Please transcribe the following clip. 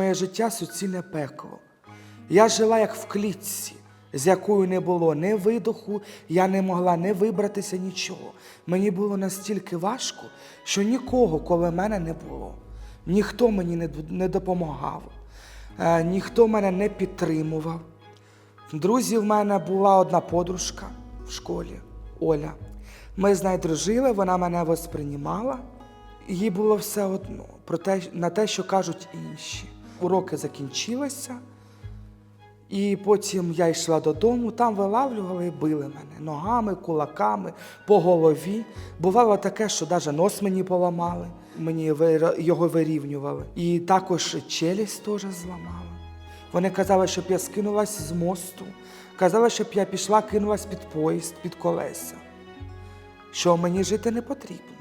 Моє життя суцільне пекло. Я жила як в клітці, з якою не було ні видоху, я не могла не вибратися нічого. Мені було настільки важко, що нікого коло мене не було. Ніхто мені не, допомагав, е, ніхто мене не підтримував. Друзі, в мене була одна подружка в школі Оля. Ми з нею дружили, вона мене восприймала. Їй було все одно про те, на те, що кажуть інші. Уроки закінчилися, і потім я йшла додому, там вилавлювали і били мене ногами, кулаками, по голові. Бувало таке, що навіть нос мені поламали, мені його вирівнювали. І також челюсть теж зламали. Вони казали, щоб я скинулась з мосту, казали, щоб я пішла, кинулась під поїзд, під колеса, що мені жити не потрібно.